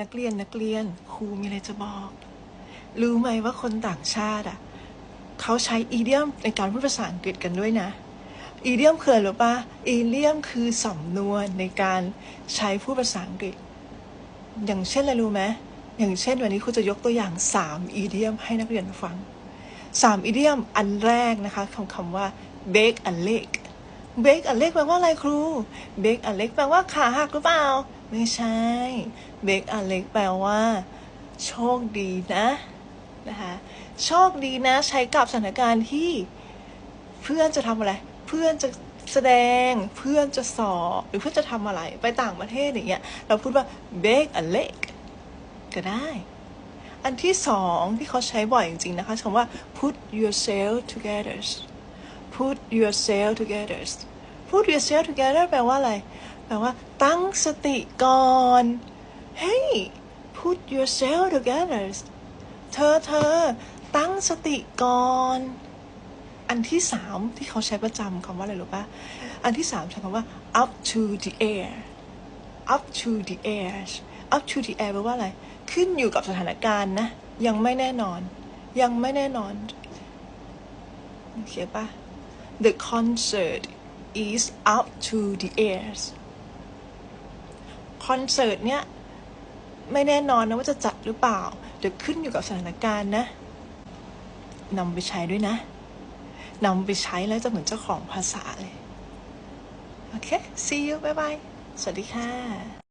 นักเรียนนักเรียนครูมีอะไรจะบอก รู้ไหมว่าคนต่างชาติอะเขาใช้อีเดียมในการพูดภาษาอังกฤษกันด้วยนะ อีเดียมคืออะไรรู้ปะอีเดียมคือสำนวนในการใช้พูดภาษาอังกฤษ อย่างเช่นอะไรรู้ไหมอย่างเช่นวันนี้ครูจะยกตัวอย่าง 3 อีเดียมให้นักเรียนฟัง 3 อีเดียมอันแรกนะคะคำคำว่า bake a leg bake a leg แปลว่าอะไรครู bake a leg แปลว่าขาหักหรือเปล่า ไม่ใช่ bake a leg แปลว่า โชคดีนะนะคะโชคดีนะใช้กับสถานการณ์ที่เพื่อนจะทำอะไร เพื่อนจะแสดงเพื่อนจะสอบหรือเพื่อนจะทำอะไรไปต่างประเทศอย่างเงี้ยเราพูดว่า bake a leg ก็ได้ อันที่สองที่เขาใช้บ่อยจริงๆนะคะคำว่า put yourself together put yourself together put yourself together แปลว่าอะไร แปลว่า ตั้งสติก่อนเฮ้ย put yourself together เธอเธอ ตั้งสติก่อน อันที่สามที่เขาใช้ประจำคำว่าอะไรรู้ปะอันที่สามใช้คำว่า up to the air up to the air up to the air แปลว่าอะไร ขึ้นอยู่กับสถานการณ์นะ ยังไม่แน่นอน ยังไม่แน่นอนโอเคปะ The concert is up to the ears คอนเสิร์ตเนี้ยไม่แน่นอนนะว่าจะจัดหรือเปล่า เดี๋ยวขึ้นอยู่กับสถานการณ์นะนำไปใช้ด้วยนะนำไปใช้แล้วจะเหมือนเจ้าของภาษาเลย โอเค see you bye bye สวัสดีค่ะ